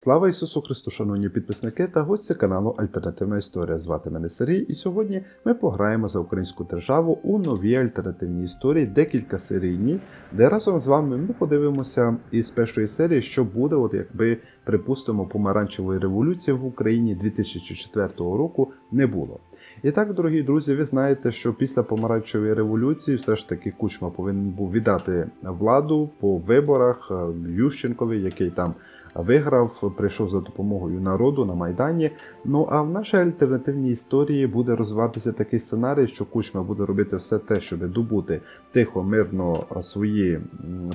Слава Ісусу Христу, шановні підписники та гості каналу Альтернативна Історія. Звати мене Сергій, і сьогодні ми пограємо за українську державу у нові альтернативні історії, декілька серійні, де разом з вами ми подивимося із першої серії, що буде, от якби припустимо, помаранчевої революції в Україні 2004 року не було. І так, дорогі друзі, ви знаєте, що після помаранчевої революції все ж таки Кучма повинен був віддати владу по виборах е, Ющенкові, який там виграв, прийшов за допомогою народу на Майдані. Ну а в нашій альтернативній історії буде розвиватися такий сценарій, що Кучма буде робити все те, щоб добути тихо, мирно свої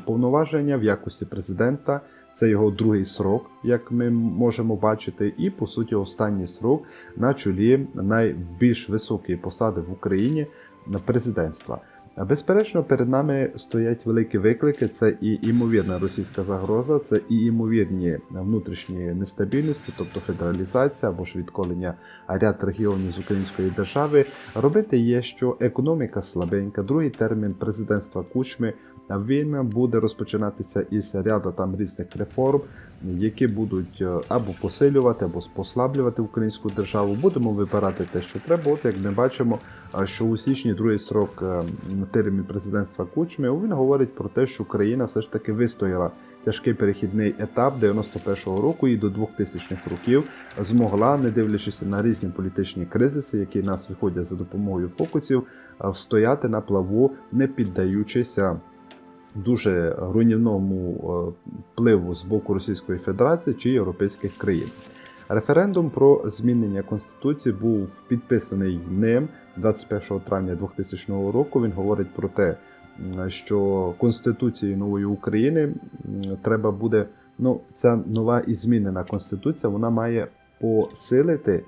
повноваження в якості президента. Це його другий срок, як ми можемо бачити, і по суті останній срок на чолі найбільш високої посади в Україні на президентства. Безперечно, перед нами стоять великі виклики. Це і імовірна російська загроза, це і імовірні внутрішні нестабільності, тобто федералізація або ж відколення ряд регіонів з української держави. Робити є, що економіка слабенька. Другий термін президентства Кучми він буде розпочинатися із ряду там різних реформ, які будуть е, або посилювати, або послаблювати українську державу. Будемо вибирати те, що треба. От як ми бачимо, що у січні другий срок е, термін президентства Кучми, він говорить про те, що Україна все ж таки вистояла тяжкий перехідний етап 91-го року і до 2000-х років змогла, не дивлячись на різні політичні кризиси, які нас виходять за допомогою фокусів, встояти на плаву, не піддаючися дуже руйнівному е, впливу з боку Російської Федерації чи європейських країн. Референдум про змінення конституції був підписаний ним 21 травня 2000 року. Він говорить про те, що Конституцією нової України треба буде. Ну, ця нова і змінена конституція вона має посилити е,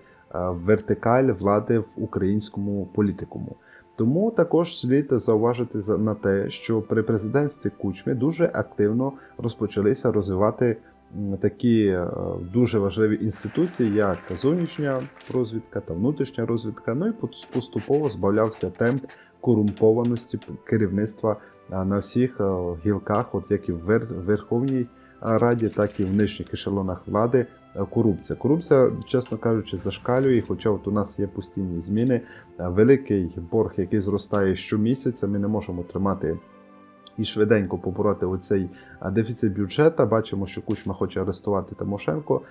вертикаль влади в українському політикуму. Тому також слід зауважити за- на те, що при президентстві Кучми дуже активно розпочалися розвивати такі е, дуже важливі інституції, як зовнішня розвідка та внутрішня розвідка. Ну і поступово збавлявся темп корумпованості керівництва на всіх е, гілках, от як і в Вер- Верховній Раді, так і в нижніх ешелонах влади. е, Корупція. Корупція, чесно кажучи, зашкалює, хоча от у нас є постійні зміни. Е, Великий борг, який зростає щомісяця, ми не можемо тримати і швиденько побороти оцей дефіцит бюджета. Бачимо, що Кучма хоче арестувати Тимошенко.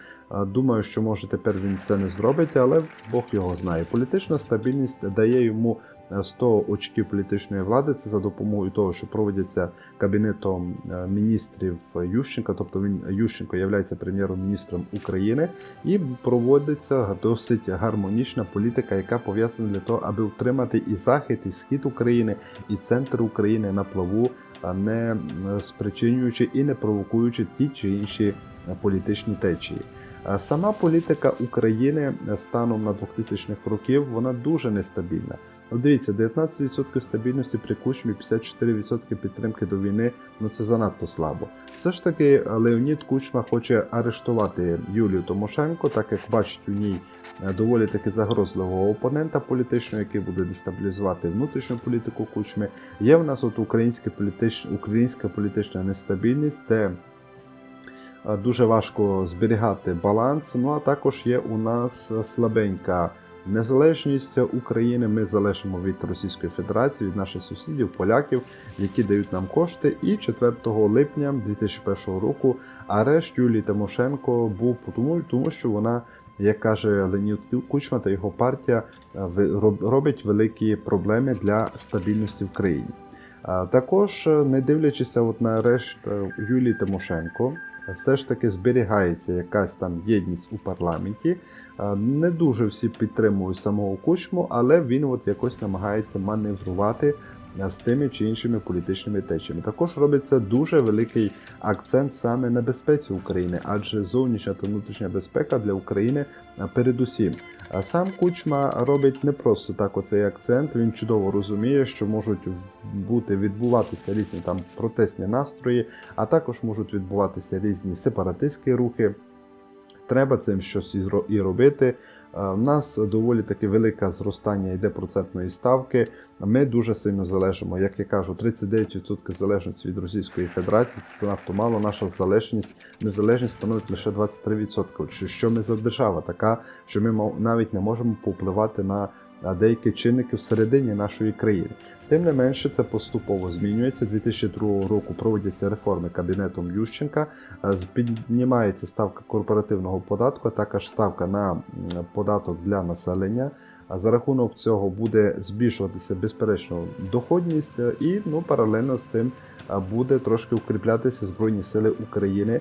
Думаю, що може тепер він це не зробить, але Бог його знає. Політична стабільність дає йому е, 100 очків політичної влади. Це за допомогою того, що проводяться кабінетом е, міністрів Ющенка, тобто він Ющенко є прем'єром-міністром України, і проводиться досить гармонічна політика, яка пов'язана для того, аби утримати і захід, і схід України, і центр України на плаву, не спричинюючи і не провокуючи ті чи інші е, політичні течії. А Сама політика України е, станом на 2000-х років вона дуже нестабільна. Дивіться, 19% стабільності при кучмі, 54% підтримки до війни. Ну це занадто слабо. Все ж таки, е, Леонід Кучма хоче арештувати Юлію Тимошенко, так як бачить у ній е, доволі таки загрозливого опонента політичного, який буде дестабілізувати внутрішню політику Кучми. Є в нас от українська політична, українська політична нестабільність, де е, дуже важко зберігати баланс. Ну а також є у нас е, слабенька незалежність України. Ми залежимо від Російської Федерації, від наших сусідів, поляків, які дають нам кошти. І 4 липня 2001 року арешт Юлії Тимошенко був тому, тому що вона. Як каже Леонід Кучма та його партія, е, робить великі проблеми для стабільності в країні. Також, е, не дивлячись от на арешт Юлії Тимошенко, все ж таки зберігається якась там єдність у парламенті. Е, Не дуже всі підтримують самого Кучму, але він от якось намагається маневрувати з тими чи іншими політичними течіями. Також робиться дуже великий акцент саме на безпеці України, адже зовнішня та внутрішня безпека для України передусім. А сам Кучма робить не просто так оцей акцент. Він чудово розуміє, що можуть бути відбуватися різні там протестні настрої, а також можуть відбуватися різні сепаратистські рухи. Треба цим щось і робити. У нас доволі таки велике зростання йде процентної ставки. Ми дуже сильно залежимо, як я кажу, 39% залежності від Російської Федерації. Це занадто мало. Наша залежність, незалежність становить лише 23%. Що, ми за держава така, що ми навіть не можемо повпливати на а, деякі чинники всередині нашої країни. Тим не менше, це поступово змінюється. 2002 року проводяться реформи кабінетом Ющенка. Е, Піднімається ставка корпоративного податку, а також ставка на податок для населення. А за рахунок цього буде збільшуватися безперечно доходність, е, і ну паралельно з тим е, буде трошки укріплятися Збройні Сили України,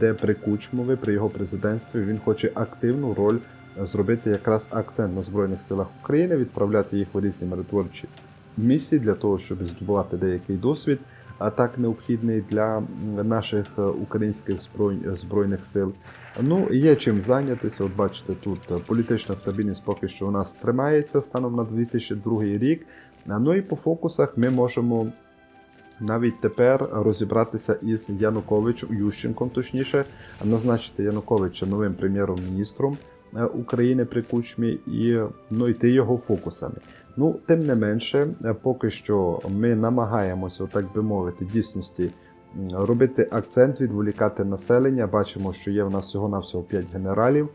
де при Кучмові, при його президентстві він хоче активну роль зробити якраз акцент на Збройних силах України, відправляти їх в різні миротворчі місії для того, щоб здобувати деякий досвід, а так необхідний для наших е, українських збройних сил. Ну, є чим зайнятися. От бачите, тут політична стабільність поки що у нас тримається станом на 2002 рік. Ну і по фокусах ми можемо. Навіть тепер розібратися із Януковичем, Ющенком, точніше, назначити Януковича новим прем'єром-міністром України при Кучмі і ну, йти його фокусами. Ну, тим не менше, е, поки що ми намагаємося, так би мовити, дійсності робити акцент, відволікати населення. Бачимо, що є в нас всього-навсього 5 генералів.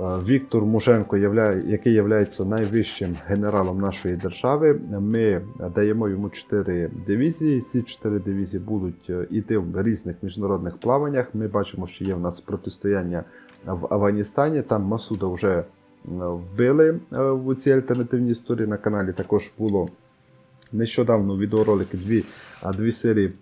Е, Віктор Муженко, який є найвищим генералом нашої держави. Ми даємо йому 4 дивізії. Ці 4 дивізії будуть е, йти в різних міжнародних плаваннях. Ми бачимо, що є в нас протистояння в Афганістані. Там Масуда вже е, вбили е, в цій альтернативній історії. На каналі також було нещодавно відеоролики, дві, дві серії,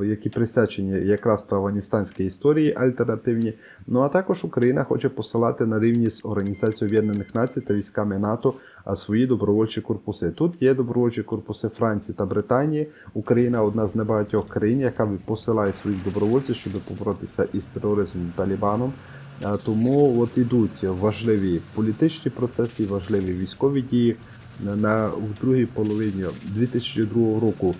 які присвячені якраз то афганістанській історії альтернативні. Ну а також Україна хоче посилати на рівні з Організацією Об'єднаних Націй та військами НАТО свої добровольчі корпуси. Тут є добровольчі корпуси Франції та Британії. Україна одна з небагатьох країн, яка посилає своїх добровольців, щоб поборотися із тероризмом Талібаном. Тому от ідуть важливі політичні процеси, важливі військові дії. На в другій половині 2002 року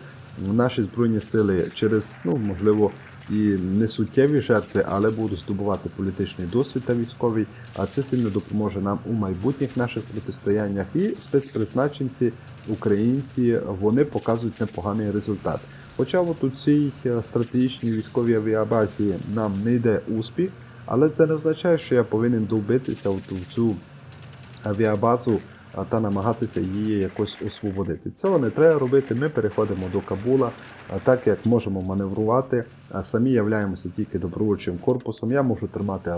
наші збройні сили через ну можливо і несуттєві жертви, але будуть здобувати політичний досвід та військовий. А це сильно допоможе нам у майбутніх наших протистояннях. І спецпризначенці, українці, вони показують непоганий результат. Хоча от у цій е, стратегічній військовій авіабазі нам не йде успіх, але це не означає, що я повинен довбитися в цю авіабазу та намагатися її якось освободити. Цього не треба робити. Ми переходимо до Кабула, так як можемо маневрувати. Самі являємося тільки добровольчим корпусом. Я можу тримати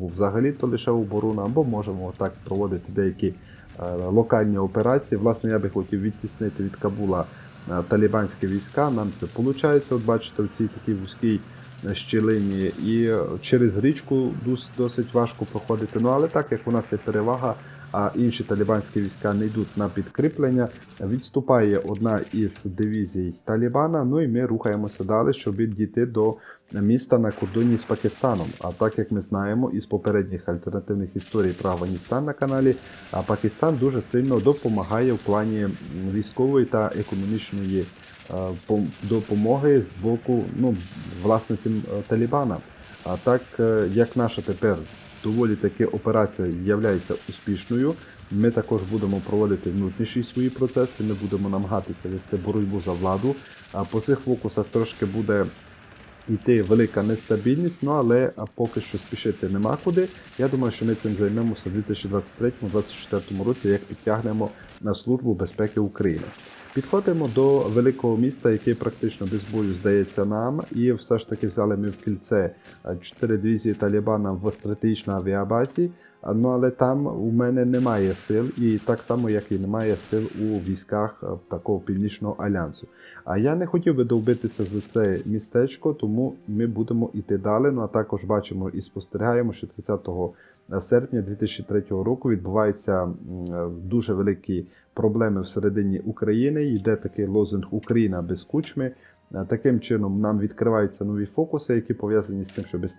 взагалі то лише оборону, або можемо так проводити деякі е, локальні операції. Власне, я би хотів відтіснити від Кабула е, талібанські війська. Нам це виходить. От бачите, в цій такій вузькій щілині, і через річку дос- досить важко проходити. Ну але так як у нас є перевага, а інші талібанські війська не йдуть на підкріплення, відступає одна із дивізій Талібана. Ну і ми рухаємося далі, щоб дійти до міста на кордоні з Пакистаном. А так як ми знаємо із попередніх альтернативних історій про Афганістан на каналі, а Пакистан дуже сильно допомагає в плані військової та економічної допомоги з боку ну, власне цим е, Талібана. А так е, як наша тепер доволі таки операція є успішною, ми також будемо проводити внутрішні свої процеси. Ми будемо намагатися вести боротьбу за владу. А по цих фокусах трошки буде йти велика нестабільність, ну але поки що спішити нема куди. Я думаю, що ми цим займемося в 2023-2024 році, як підтягнемо на службу безпеки України. Підходимо до великого міста, який практично без бою здається нам, і все ж таки взяли ми в кільце е, чотири дивізії Талібана в стратегічній авіабазі. Ну але там у мене немає сил, і так само як і немає сил у військах е, такого північного альянсу. А я не хотів би довбитися за це містечко, тому ми будемо йти далі. Ну а також бачимо і спостерігаємо, що 30 серпня 2003 року відбуваються е, дуже великі проблеми всередині України. Йде такий лозунг Україна без кучми. Е, Таким чином нам відкриваються нові фокуси, які пов'язані з тим, щоб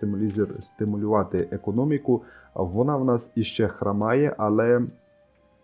стимулювати економіку. Вона в нас іще храмає, але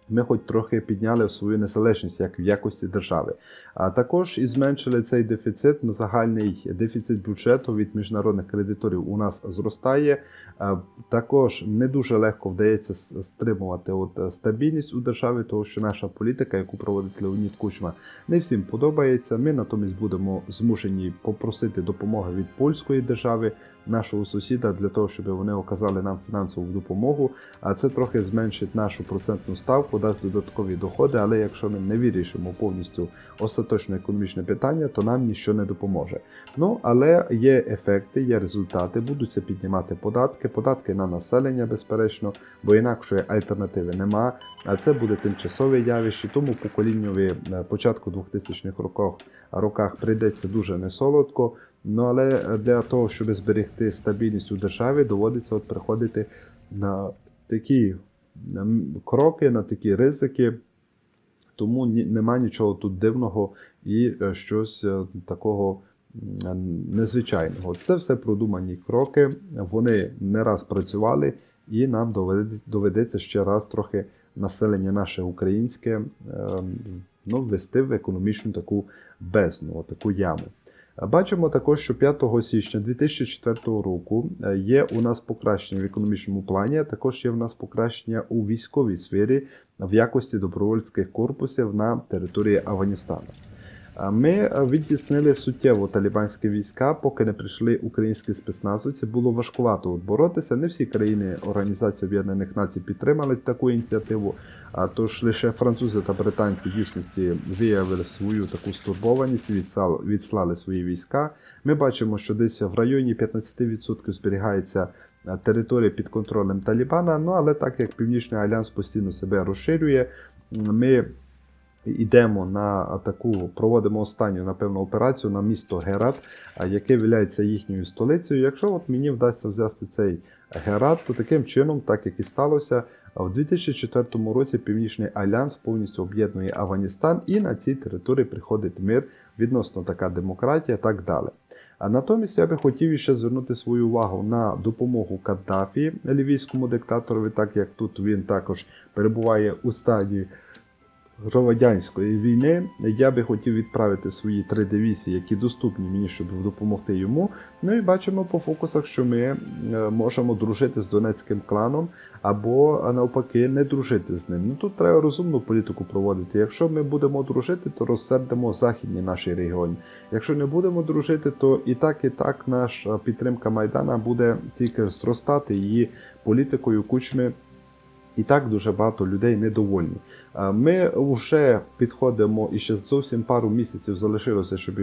ми хоч трохи підняли свою незалежність як в якості держави. А також і зменшили цей дефіцит. Ну, загальний дефіцит бюджету від міжнародних кредиторів у нас зростає. А, Також не дуже легко вдається стримувати от е, стабільність у державі, тому що наша політика, яку проводить Леонід Кучма, не всім подобається. Ми натомість будемо змушені попросити допомоги від польської держави, нашого сусіда, для того, щоб вони оказали нам фінансову допомогу. А це трохи зменшить нашу процентну ставку, дасть додаткові доходи. Але якщо ми не вирішимо повністю остаточно економічне питання, то нам нічого не допоможе. Ну але є ефекти, є результати, будуться піднімати податки, податки на населення, безперечно, бо інакшої альтернативи нема. А це буде тимчасове явище, тому поколінню початку 2000-х роках, роках прийдеться дуже несолодко. Ну але для того, щоб зберегти стабільність у державі, доводиться от приходити на такі кроки, на такі ризики. Тому нема нічого тут дивного і е, щось е, такого незвичайного. Це все продумані кроки. Вони не раз працювали, і нам доведеться, ще раз трохи населення наше українське е, ну, ввести в економічну таку бездну, таку яму. Бачимо також, що 5 січня 2004 року е, є у нас покращення в економічному плані, а також є в нас покращення у військовій сфері в якості добровольських корпусів на території Афганістану. Ми е, відтіснили суттєво талібанські війська, поки не прийшли українські спецназовці. Було важкувато от боротися. Не всі країни Організації Об'єднаних Націй підтримали таку ініціативу. А тож лише французи та британці дійсності виявили свою таку стурбованість, відслали, відслали свої війська. Ми бачимо, що десь в районі 15% зберігається е, територія під контролем Талібана. Ну але так як Північний Альянс постійно себе розширює, ми йдемо на таку, проводимо останню, напевно, операцію на місто Герат, яке виявляється їхньою столицею. Якщо от мені вдасться взяти цей Герат, то таким чином, так як і сталося, в 2004 році Північний Альянс повністю об'єднує Афганістан, і на цій території приходить мир, відносно така демократія, так далі. А натомість я би хотів ще звернути свою увагу на допомогу Каддафі, лівійському диктаторові, так як тут він також перебуває у стадії громадянської війни. Я би хотів відправити свої три дивізії, які доступні мені, щоб допомогти йому. Ну і бачимо по фокусах, що ми е, можемо дружити з донецьким кланом або навпаки не дружити з ним. Ну тут треба розумну політику проводити. Якщо ми будемо дружити, то розсердимо західні наші регіони. Якщо не будемо дружити, то і так, і так наша підтримка Майдана буде тільки зростати її політикою кучми. І так дуже багато людей недовольні. Ми вже підходимо і ще зовсім пару місяців залишилося, щоб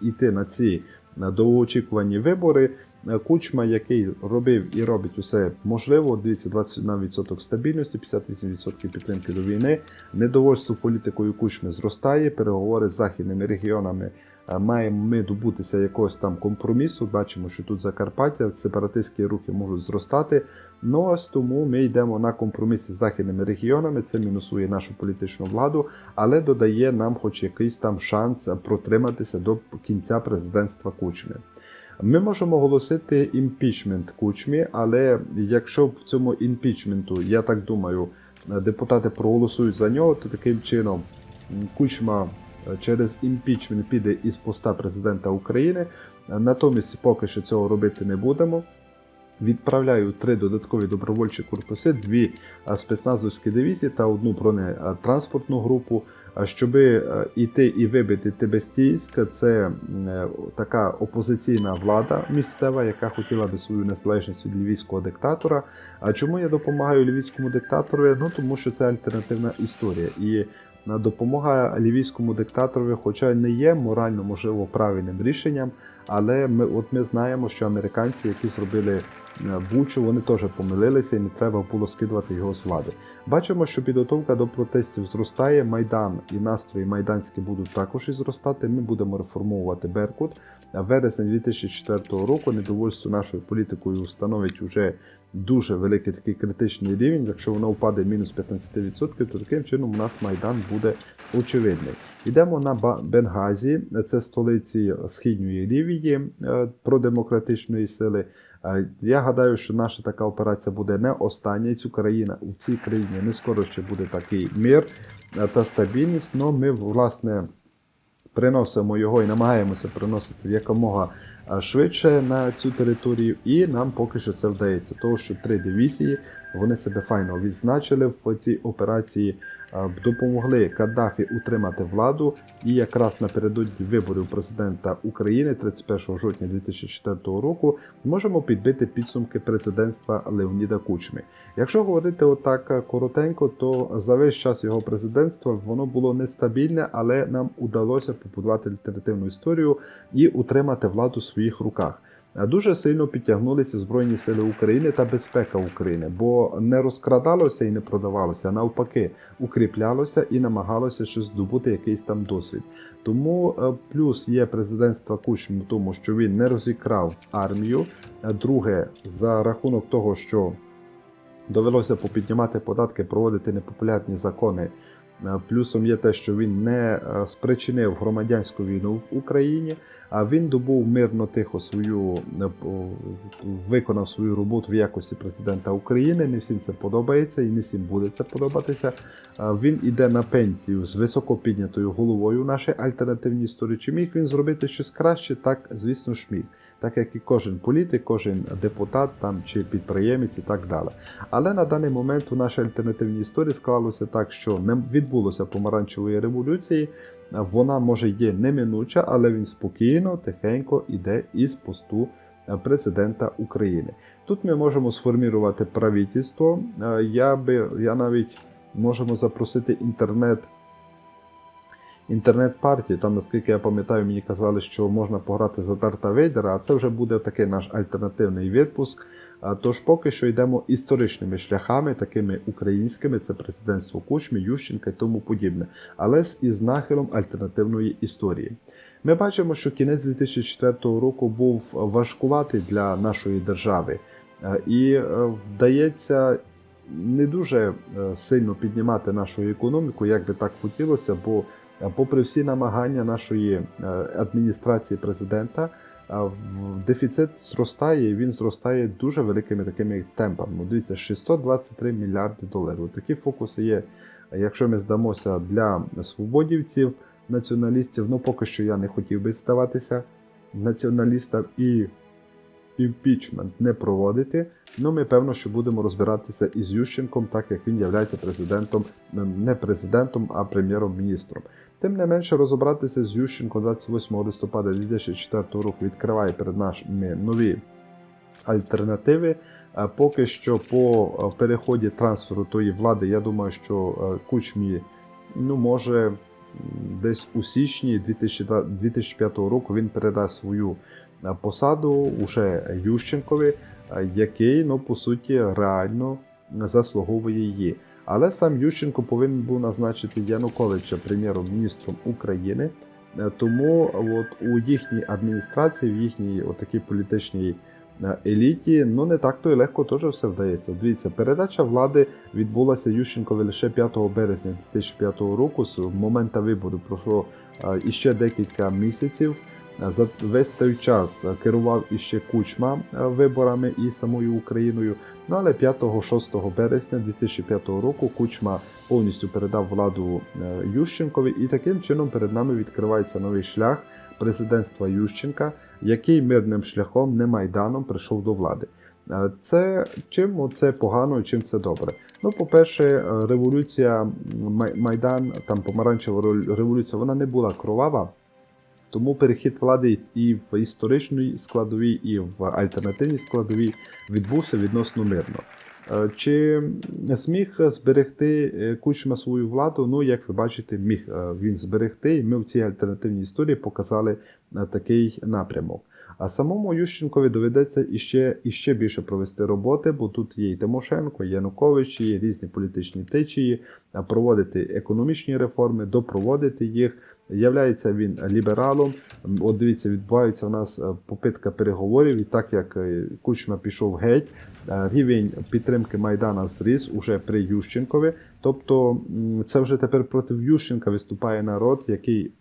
йти на ці довгоочікувані вибори. Е, Кучма, який робив і робить усе можливо, дивіться, 21% стабільності, 58% підтримки до війни. Недовольство політикою Кучми зростає. Переговори з західними регіонами е, маємо ми добутися якогось там компромісу. Бачимо, що тут Закарпаття, сепаратистські рухи можуть зростати. Ну ось тому ми йдемо на компроміси з західними регіонами. Це мінусує нашу політичну владу, але додає нам, хоч якийсь там шанс протриматися до кінця президентства Кучми. Ми можемо оголосити імпічмент Кучмі, але якщо в цьому імпічменту, я так думаю, депутати проголосують за нього, то таким чином Кучма е, через імпічмент піде із поста президента України. Натомість поки що цього робити не будемо. Відправляю три додаткові добровольчі корпуси, дві спецназовські дивізії та одну бронетранспортну групу, щоб іти і вибити Тибестійськ. Це е, така опозиційна влада місцева, яка хотіла би свою незалежність від львівського диктатора. А чому я допомагаю львівському диктатору? Ну тому що це альтернативна історія. І допомога лівійському диктаторові, хоча не є морально можливо правильним рішенням, але ми от ми знаємо, що американці, які зробили е, Бучу, вони теж помилилися і не треба було скидувати його з влади. Бачимо, що підготовка до протестів зростає. Майдан і настрої майданські будуть також і зростати. Ми будемо реформовувати Беркут. Вересень 2004 року недовольство нашою політикою становить уже дуже великий такий критичний рівень. Якщо воно впаде мінус 15%, то таким чином у нас майдан буде очевидний. Йдемо на Бенгазі, це столиці східної Лівії е, продемократичної сили. Е, Я гадаю, що наша така операція буде не остання. Цю країна в цій країні не скоро ще буде такий мир е, та стабільність. але ми власне приносимо його і намагаємося приносити якомога швидше на цю територію, і нам поки що це вдається. Тому що три дивізії вони себе файно відзначили в цій операції, допомогли Каддафі утримати владу. І якраз напередодні виборів президента України 31 жовтня 2004 року можемо підбити підсумки президентства Леоніда Кучми. Якщо говорити отак е, коротенько, то за весь час його президентства воно було нестабільне, але нам удалося побудувати альтернативну історію і утримати владу в своїх руках. Е, Дуже сильно підтягнулися Збройні Сили України та безпека України, бо не розкрадалося і не продавалося, а навпаки, укріплялося і намагалося щось здобути якийсь там досвід. Тому е, плюс є президентство Кучми в тому, що він не розікрав армію. Е, Друге, за рахунок того, що довелося попіднімати податки, проводити непопулярні закони. Е, Плюсом є те, що він не е, спричинив громадянську війну в Україні, а він добув мирно тихо свою е, виконав свою роботу в якості президента України. Не всім це подобається і не всім буде це подобатися. Він іде на пенсію з високо піднятою головою в нашій альтернативній історії. Чи міг він зробити щось краще? Так, звісно ж міг. Так як і кожен політик, кожен депутат там чи підприємець і так далі. Але на даний момент у нашій альтернативній історії склалося так, що не відбулося помаранчевої революції. Вона може є неминуча, але він спокійно, тихенько йде із посту е, президента України. Тут ми можемо сформувати правительство. Е, Я би я навіть можемо запросити інтернет. Інтернет-партії, там, наскільки я пам'ятаю, мені казали, що можна пограти за Дарта Вейдера, а це вже буде такий наш альтернативний відпуск. Тож поки що йдемо історичними шляхами, такими українськими, це президентство Кучми, Ющенка і тому подібне, але з із нахилом альтернативної історії. Ми бачимо, що кінець 2004 року був важкуватий для нашої держави, і е, вдається не дуже е, сильно піднімати нашу економіку, як би так хотілося, бо попри всі намагання нашої е, адміністрації президента, е, дефіцит зростає, і він зростає дуже великими такими темпами. Ну, Дивіться, 623 мільярди доларів. Такі фокуси є, якщо ми здамося для свободівців, націоналістів. Ну поки що я не хотів би ставатися націоналістам і імпічмент не проводити. Ну, ми певно, що будемо розбиратися із Ющенком, так як він є президентом, не президентом, а прем'єром-міністром. Тим не менше, розібратися з Ющенком 28 листопада 2004 року відкриває перед нами нові альтернативи. Е, Поки що по е, переході трансферу тої влади, я думаю, що е, Кучмі ну, може десь у січні 2002 2005 року він передасть свою е, посаду уже Ющенкові, е, який, ну, по суті, реально заслуговує її. Але сам Ющенко повинен був назначити Януковича прем'єром-міністром України. Е, Тому от у їхній адміністрації, в їхній отакій політичній еліті, ну не так то і легко теж все вдається. Дивіться, передача влади відбулася Ющенкові лише 5 березня 2005 року. З моменту вибору пройшло е, іще декілька місяців. Е, За весь той час е, керував іще Кучма е, виборами і самою Україною. Ну але 5-6 березня 2005 року Кучма повністю передав владу Ющенкові, і таким чином перед нами відкривається новий шлях президентства Ющенка, який мирним шляхом, не майданом, прийшов до влади. Це чим це погано, чим це добре. Ну, по-перше, революція Майдан, там помаранчева революція, вона не була кровава. Тому перехід влади і в історичній складовій, і в альтернативній складовій відбувся відносно мирно. Е, Чи зміг зберегти е, Кучма свою владу? Ну, як ви бачите, міг е, він зберегти, ми в цій альтернативній історії показали такий напрямок. А самому Ющенкові доведеться іще, іще більше провести роботи, бо тут є і Тимошенко, і Янукович, є різні політичні течії, проводити економічні реформи, допроводити їх. Являється він лібералом. От дивіться, відбувається у нас е, попитка переговорів, і так як е, Кучма пішов геть, е, рівень підтримки Майдана зріс уже при Ющенкові. Тобто це вже тепер проти Ющенка виступає народ, який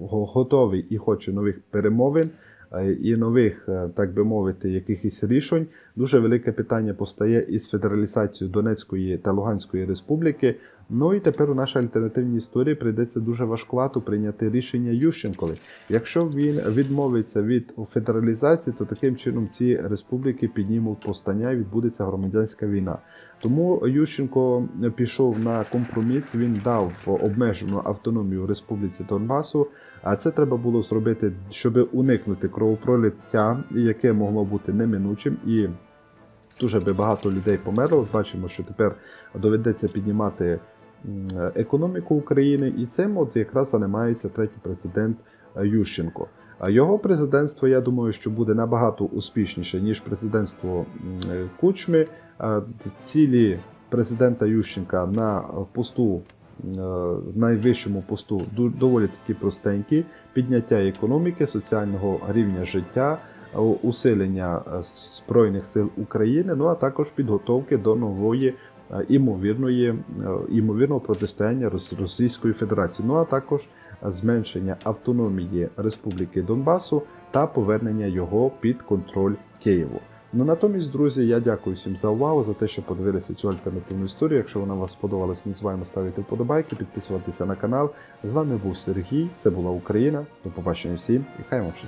готовий і хоче нових перемовин. Е, і нових, е, так би мовити, якихось рішень, дуже велике питання постає із федералізацією Донецької та Луганської республіки. Ну і тепер у нашій альтернативній історії прийдеться дуже важкувато прийняти рішення Ющенкові. Якщо він відмовиться від федералізації, то таким чином ці республіки піднімуть повстання і відбудеться громадянська війна. Тому Ющенко пішов на компроміс. Він дав обмежену автономію Республіці Донбасу. А це треба було зробити, щоб уникнути кровопролиття, яке могло бути неминучим і. Дуже би багато людей померло. Бачимо, що тепер доведеться піднімати економіку України, і цим от якраз займається третій президент е, Ющенко. Його президентство, я думаю, що буде набагато успішніше ніж президентство е, Кучми. Цілі президента Ющенка на посту. е, Найвищому посту доволі такі простенькі: підняття економіки, соціального рівня життя, е, усилення е, Збройних сил України, ну а також підготовки до нової е, імовірної, е, імовірного протистояння Російської Федерації, ну а також е, зменшення автономії Республіки Донбасу та повернення його під контроль Києву. Ну натомість, друзі, я дякую всім за увагу, за те, що подивилися цю альтернативну історію. Якщо вона вам сподобалась, не забуваємо ставити вподобайки, підписуватися на канал. З вами був Сергій. Це була Україна. До побачення всім і хай вам щастить.